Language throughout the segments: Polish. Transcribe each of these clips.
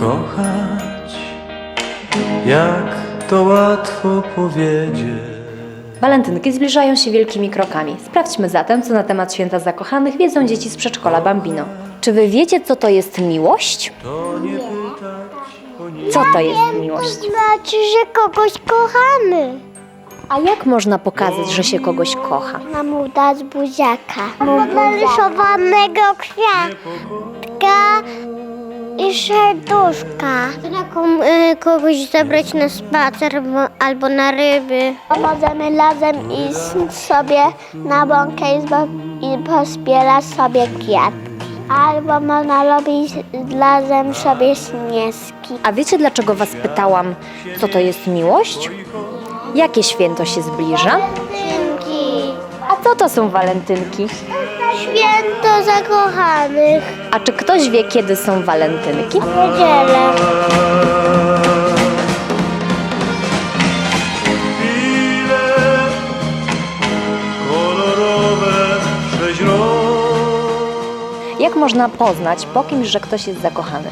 kochać, jak to łatwo powiedzieć. Walentynki zbliżają się wielkimi krokami. Sprawdźmy zatem, co na temat święta zakochanych wiedzą dzieci z przedszkola Bambino. Czy wy wiecie, co to jest miłość? To nie. Co to jest miłość? To znaczy, że kogoś kochamy. A jak można pokazać, że się kogoś kocha? Mam mu buziaka. Mu buziaka. kwiatka i serduszka. Taką, y, kogoś zabrać na spacer bo- albo na ryby. Możemy razem iść sobie na łąkę i, i pozbierać sobie kwiatki. Albo można robić razem sobie śnieżki. A wiecie, dlaczego was pytałam, co to jest miłość? Jakie święto się zbliża? Dzięki. A co to są walentynki? Święto zakochanych. A czy ktoś wie, kiedy są walentynki? Niedzielę. Chwile kolorowe. Jak można poznać po kimś, że ktoś jest zakochany?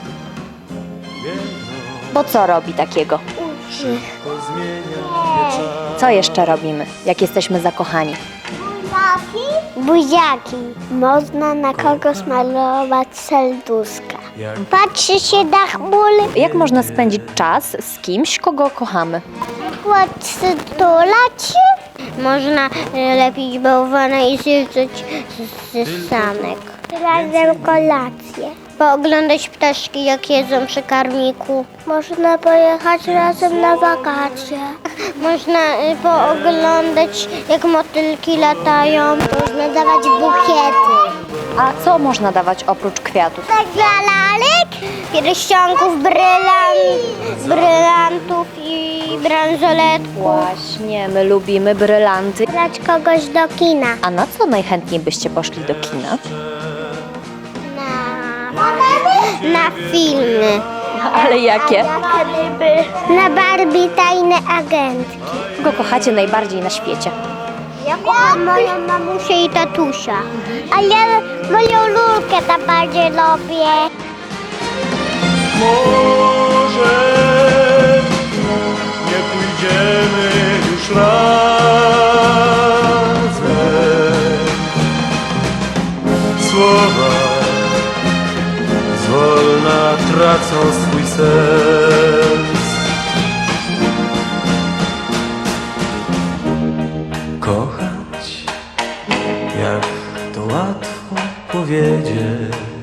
Bo co robi takiego? Zmienia. Co jeszcze robimy, jak jesteśmy zakochani? Buziaki. Można na kogoś malować serduszka. Patrzy się na chmury. Jak można spędzić czas z kimś, kogo kochamy? Się. Można e, lepić bałwana i zjeżdżać z sanek. Razem kolację. Pooglądać ptaszki, jak jedzą przy karmiku. Można pojechać razem na wakacje. Można y, pooglądać, jak motylki latają. Można dawać bukiety. A co można dawać oprócz kwiatów? Dla lalek, pierścionków, brylant, brylantów i bransoletków. Właśnie, my lubimy brylanty. Brać kogoś do kina. A na co najchętniej byście poszli do kina? Na, na filmy. Ale jakie? Na Barbie tajne agentki. Kogo kochacie najbardziej na świecie? Ja kocham moją mamusię i tatusia. A ja moją lulkę najbardziej lubię. Tracą swój sens. Kochać, jak to łatwo powiedzieć.